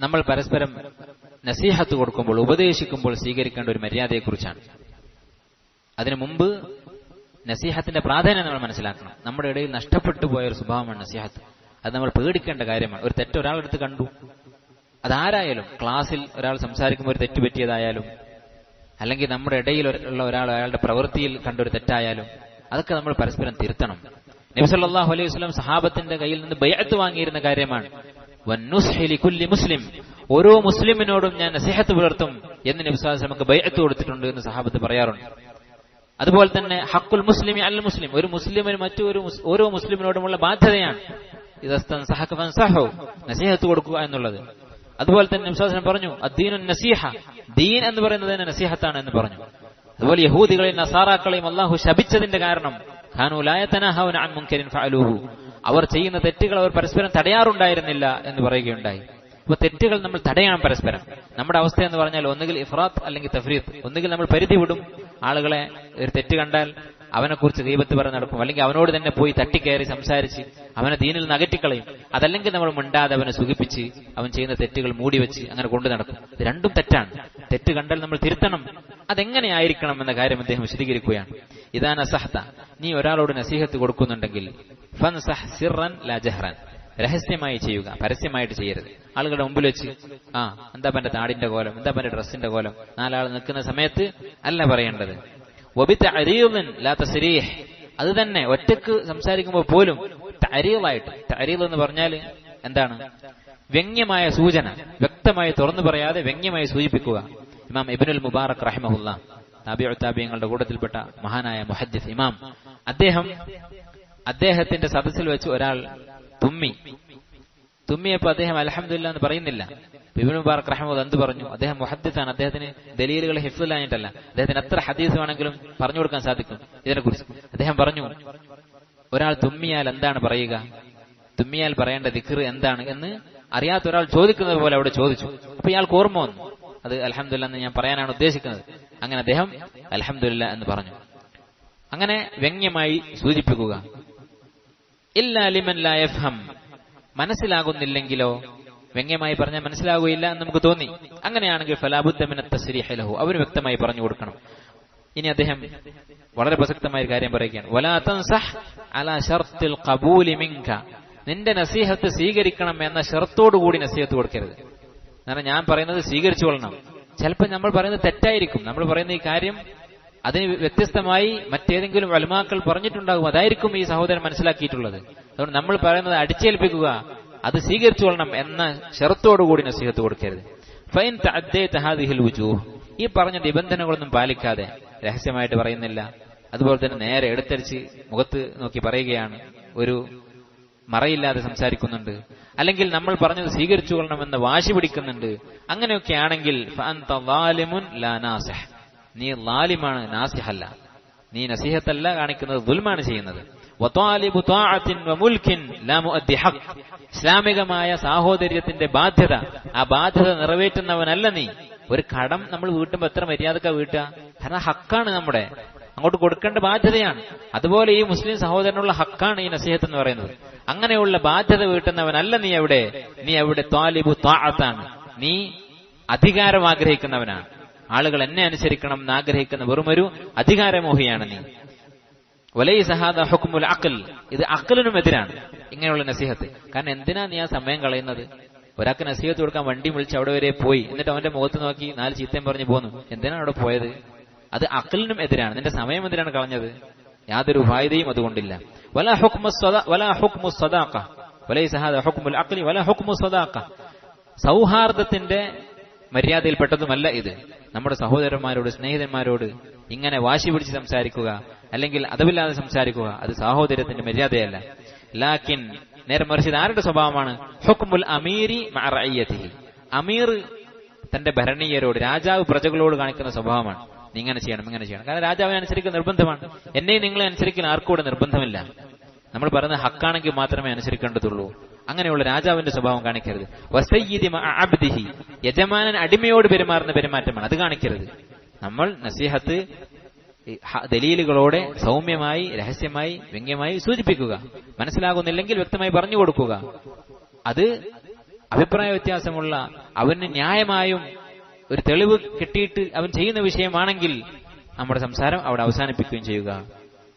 നമ്മൾ പരസ്പരം നസീഹത്ത് കൊടുക്കുമ്പോൾ ഉപദേശിക്കുമ്പോൾ സ്വീകരിക്കേണ്ട ഒരു മര്യാദയെക്കുറിച്ചാണ്. അതിനു മുമ്പ് നസീഹത്തിന്റെ പ്രാധാന്യം നമ്മൾ മനസ്സിലാക്കണം. നമ്മുടെ ഇടയിൽ നഷ്ടപ്പെട്ടു പോയ ഒരു സ്വഭാവമാണ് നസീഹത്ത്. അത് നമ്മൾ പേടിക്കേണ്ട കാര്യമാണ്. ഒരു തെറ്റ് ഒരാളെടുത്ത് കണ്ടു. അതാരായാലും ക്ലാസ്സിൽ ഒരാൾ സംസാരിക്കുമ്പോൾ ഒരു തെറ്റ് പറ്റിയതായാലും അല്ലെങ്കിൽ നമ്മുടെ ഇടയിൽ ഉള്ള ഒരാൾ അയാളുടെ പ്രവൃത്തിയിൽ കണ്ടൊരു തെറ്റായാലും അതൊക്കെ നമ്മൾ പരസ്പരം തിരുത്തണം. നബിസല്ലാഹു അലൈഹി വസ്ലം സഹാബത്തിന്റെ കയ്യിൽ നിന്ന് ബയ്യത്ത് വാങ്ങിയിരുന്ന കാര്യമാണ്. വന്നുസ്ഹി ലികുല്ലി മുസ്ലിം. ഓരോ മുസ്ലിമിനോടും ഞാൻ നസിഹത്ത് പുലർത്തും എന്ന് നബി സ്വല്ലല്ലാഹു അലൈഹി വസല്ലം നമുക്ക് ബൈഅത്ത് കൊടുത്തിട്ടുണ്ട് എന്ന് സഹാബത്ത് പറയാറുണ്ട്. അതുപോലെ തന്നെ ഹക്കുൽ മുസ്ലിമി അൽ മുസ്ലിം. ഒരു മുസ്ലിമിന് മറ്റൊരു ഓരോ മുസ്ലിമിനോടുമുള്ള ബാധ്യതയാണ് ഇതസ്തൻ സഹക സഹോ നസീഹത്ത് കൊടുക്കുക എന്നുള്ളത്. അതുപോലെ തന്നെ നബിസ്വാസനം പറഞ്ഞു അദ്ദീനു നസീഹ. ദീൻ എന്ന് പറയുന്നത് തന്നെ നസീഹത്താണ് എന്ന് പറഞ്ഞു. അതുപോലെ യഹൂദികളെയും നസാറാക്കളെയും അള്ളാഹു ശപിച്ചതിന്റെ കാരണം ഖാനു ലാ യതനഹൗന അൻ ഫഅലൂഹു. അവർ ചെയ്യുന്ന തെറ്റുകൾ അവർ പരസ്പരം തടയാറുണ്ടായിരുന്നില്ല എന്ന് പറയുകയുണ്ടായി. അപ്പൊ തെറ്റുകൾ നമ്മൾ തടയണം പരസ്പരം. നമ്മുടെ അവസ്ഥ എന്ന് പറഞ്ഞാൽ ഒന്നുകിൽ ഇഫ്രാത്ത് അല്ലെങ്കിൽ തഫ്രീത്ത്. ഒന്നുകിൽ നമ്മൾ പരിധി വിടും. ആളുകളെ ഒരു തെറ്റ് കണ്ടാൽ അവനെക്കുറിച്ച് ദൈവത്ത് പറഞ്ഞ് നടക്കും. അല്ലെങ്കിൽ അവനോട് തന്നെ പോയി തട്ടിക്കയറി സംസാരിച്ച് അവനെ ദീനിൽ നിന്ന് അകറ്റിക്കളയും. അതല്ലെങ്കിൽ നമ്മൾ മിണ്ടാതെ അവനെ സുഖിപ്പിച്ച് അവൻ ചെയ്യുന്ന തെറ്റുകൾ മൂടിവെച്ച് അങ്ങനെ കൊണ്ടു നടക്കും. രണ്ടും തെറ്റാണ്. തെറ്റ് കണ്ടാൽ നമ്മൾ തിരുത്തണം. അതെങ്ങനെയായിരിക്കണം എന്ന കാര്യം അദ്ദേഹം വിശദീകരിക്കുകയാണ്. ഇതാണ് അസഹത്ത നീ ഒരാളോട് നസീഹത്ത് കൊടുക്കുന്നുണ്ടെങ്കിൽ ഫൻസഹ് രഹസ്യമായി ചെയ്യുക പരസ്യമായിട്ട് ചെയ്യരുത്. ആളുകളുടെ മുമ്പിൽ വെച്ച് ആ എന്താ പന്റെ താടിന്റെ കോലം എന്താ പന്റെ ഡ്രസ്സിന്റെ കോലം? നാലാൾ നിൽക്കുന്ന സമയത്ത് അല്ല പറയേണ്ടത്. ഒബിത്ത അരീവൻ ലാത്ത സിരീഹ് അത് തന്നെ ഒറ്റയ്ക്ക് സംസാരിക്കുമ്പോൾ പോലും അരീവായിട്ട് അരീവ് എന്ന് പറഞ്ഞാൽ എന്താണ്? വ്യംഗ്യമായ സൂചന വ്യക്തമായി തുറന്നു പറയാതെ വ്യംഗ്യമായി സൂചിപ്പിക്കുക. ഇമാം ഇബിനുൽ മുബാറക് റഹിമഹുല്ല താബിഉ താബിയങ്ങളുടെ കൂട്ടത്തിൽപ്പെട്ട മഹാനായ മുഹദ്ദിസ് ഇമാം. അദ്ദേഹം അദ്ദേഹത്തിന്റെ സദസ്സിൽ വെച്ച് ഒരാൾ തുമ്മി. തുമ്മിയപ്പോ അദ്ദേഹം അലഹമില്ല എന്ന് പറയുന്നില്ല. ബിബിൻ മുബാറക് റഹ്മദ് എന്ത് പറഞ്ഞു? അദ്ദേഹം മുഹദ്ദിസാണ്. അദ്ദേഹത്തിന് ദലീലുകൾ ഹിഫ്ലായിട്ടല്ല അദ്ദേഹത്തിന് എത്ര ഹദീസ് വേണമെങ്കിലും പറഞ്ഞു കൊടുക്കാൻ സാധിക്കും. ഇതിനെക്കുറിച്ച് അദ്ദേഹം പറഞ്ഞു ഒരാൾ തുമ്മിയാൽ എന്താണ് പറയുക? തുമ്മിയാൽ പറയേണ്ട ദിക്ർ എന്താണ്? എന്ന് അറിയാത്ത ഒരാൾ ചോദിക്കുന്നത് പോലെ അവിടെ ചോദിച്ചു. അപ്പൊ ഇയാൾക്ക് ഓർമ്മ വന്നു. അത് അലഹമില്ല എന്ന് ഞാൻ പറയാനാണ് ഉദ്ദേശിക്കുന്നത്. അങ്ങനെ അദ്ദേഹം അലഹമില്ല എന്ന് പറഞ്ഞു. അങ്ങനെ വ്യംഗ്യമായി സൂചിപ്പിക്കുക. ഇല്ല ലിമൻ ലാ യഫ്ഹം. മനസ്സിലാകുന്നില്ലെങ്കിലോ? വ്യംഗ്യമായി പറഞ്ഞാൽ മനസ്സിലാകുകയില്ല എന്ന് നമുക്ക് തോന്നി. അങ്ങനെയാണെങ്കിൽ ഫലാബുദ്ധമിന തസ്രീഹലഹു അവന് വ്യക്തമായി പറഞ്ഞു കൊടുക്കണം. ഇനി അദ്ദേഹം വളരെ പ്രസക്തമായ ഒരു കാര്യം പറയുകയാണ്. അലാ ഖബൂലി മിൻക നിന്റെ നസീഹത്ത് സ്വീകരിക്കണം എന്ന ഷർത്തോടുകൂടി നസീഹത്ത് കൊടുക്കരുത്. കാരണം ഞാൻ പറയുന്നത് സ്വീകരിച്ചു കൊള്ളണം. ചിലപ്പോൾ നമ്മൾ പറയുന്നത് തെറ്റായിരിക്കും. നമ്മൾ പറയുന്ന ഈ കാര്യം അതിന് വ്യത്യസ്തമായി മറ്റേതെങ്കിലും വലുമാക്കൾ പറഞ്ഞിട്ടുണ്ടാകും. അതായിരിക്കും ഈ സഹോദരൻ മനസ്സിലാക്കിയിട്ടുള്ളത്. അതുകൊണ്ട് നമ്മൾ പറയുന്നത് അടിച്ചേൽപ്പിക്കുക അത് സ്വീകരിച്ചു കൊള്ളണം എന്ന ഷെറത്തോടുകൂടി നസീഹത്ത് കൊടുക്കരുത്. ഫൈൻ തഹാദിഹിൽ ഈ പറഞ്ഞ നിബന്ധനകളൊന്നും പാലിക്കാതെ രഹസ്യമായിട്ട് പറയുന്നില്ല. അതുപോലെ തന്നെ നേരെ എടുത്തടിച്ച് മുഖത്ത് നോക്കി പറയുകയാണ് ഒരു മറയില്ലാതെ സംസാരിക്കുന്നുണ്ട്. അല്ലെങ്കിൽ നമ്മൾ പറഞ്ഞത് സ്വീകരിച്ചു കൊള്ളണമെന്ന് വാശി പിടിക്കുന്നുണ്ട്. അങ്ങനെയൊക്കെ ആണെങ്കിൽ നീ ലാലിമാണ് നാസിഹല്ല. നീ നസിഹത്തല്ല കാണിക്കുന്നത് ദുൽമാണ് ചെയ്യുന്നത്. ഇസ്ലാമികമായ സാഹോദര്യത്തിന്റെ ബാധ്യത. ആ ബാധ്യത നിറവേറ്റുന്നവനല്ല നീ. ഒരു കടം നമ്മൾ വീട്ടുമ്പോ എത്ര മര്യാദക്ക വീട്ടുക? കാരണം ഹക്കാണ് നമ്മുടെ. അങ്ങോട്ട് കൊടുക്കേണ്ട ബാധ്യതയാണ്. അതുപോലെ ഈ മുസ്ലിം സഹോദരനുള്ള ഹക്കാണ് ഈ നസീഹത്ത് എന്ന് പറയുന്നത്. അങ്ങനെയുള്ള ബാധ്യത വീട്ടുന്നവനല്ല നീ എവിടെ നീ എവിടെ ത്വാലിബു ത്വാഅത്താണ്. നീ അധികാരം ആഗ്രഹിക്കുന്നവനാണ്. ആളുകൾ എന്നെ അനുസരിക്കണം എന്ന് ആഗ്രഹിക്കുന്ന വെറുമൊരു അധികാരമോഹിയാണ് നീ. വലൈ സഹാദ ഹുക്കുമുൽ അക്കൽ ഇത് അക്കലിനും എതിരാണ്. ഇങ്ങനെയുള്ള നസീഹത്ത്. കാരണം എന്തിനാ നീ ആ സമയം കളയുന്നത്? ഒരാൾക്ക് നസീഹത്ത് കൊടുക്കാൻ വണ്ടി വിളിച്ച് അവിടെ വരെ പോയി. എന്നിട്ട് അവന്റെ മുഖത്ത് നോക്കി നാല് ചീത്തയും പറഞ്ഞു പോന്നു. എന്തിനാണ് അവിടെ പോയത്? അത് അക്കലിനും എതിരാണ്. നിന്റെ സമയം എന്തിനാണ് കളഞ്ഞത്? യാതൊരു ഉപായതയും അതുകൊണ്ടില്ല. വല ഹുക്മു വല ഹുക്മു ഹുക്മുൽ സൗഹാർദ്ദത്തിന്റെ മര്യാദയിൽപ്പെട്ടതുമല്ല ഇത്. നമ്മുടെ സഹോദരന്മാരോട് സ്നേഹിതന്മാരോട് ഇങ്ങനെ വാശി പിടിച്ച് സംസാരിക്കുക അല്ലെങ്കിൽ അതവില്ലാതെ സംസാരിക്കുക അത് സാഹോദര്യത്തിന്റെ മര്യാദയല്ല. ലാക്കിൻ നേരെ മറിച്ച് ആരുടെ സ്വഭാവമാണ്? ഹുക്മുൽ അമീരി അമീർ തന്റെ ഭരണീയരോട് രാജാവ് പ്രജകളോട് കാണിക്കുന്ന സ്വഭാവമാണ്. നീ ഇങ്ങനെ ചെയ്യണം ഇങ്ങനെ ചെയ്യണം. കാരണം രാജാവിനെ അനുസരിക്കുന്ന നിർബന്ധമാണ്. എന്നെയും നിങ്ങളെ അനുസരിക്കാൻ ആർക്കും ഇവിടെ നിർബന്ധമില്ല. നമ്മൾ പറയുന്ന ഹക്കാണെങ്കിൽ മാത്രമേ അനുസരിക്കേണ്ടതുള്ളൂ. അങ്ങനെയുള്ള രാജാവിന്റെ സ്വഭാവം കാണിക്കരുത്. വസയ്യിദി അബ്ദിഹി. യജമാനൻ അടിമയോട് പെരുമാറുന്ന പെരുമാറ്റമാണ്. അത് കാണിക്കരുത്. നമ്മൾ നസീഹത്ത് ദലീലുകളോടെ സൗമ്യമായി രഹസ്യമായി വ്യംഗ്യമായി സൂചിപ്പിക്കുക. മനസ്സിലാകുന്നില്ലെങ്കിൽ വ്യക്തമായി പറഞ്ഞു കൊടുക്കുക. അത് അഭിപ്രായ വ്യത്യാസമുള്ള അവന് ന്യായമായും ഒരു തെളിവ് കിട്ടിയിട്ട് അവൻ ചെയ്യുന്ന വിഷയമാണെങ്കിൽ നമ്മുടെ സംസാരം അവിടെ അവസാനിപ്പിക്കുകയും ചെയ്യുക.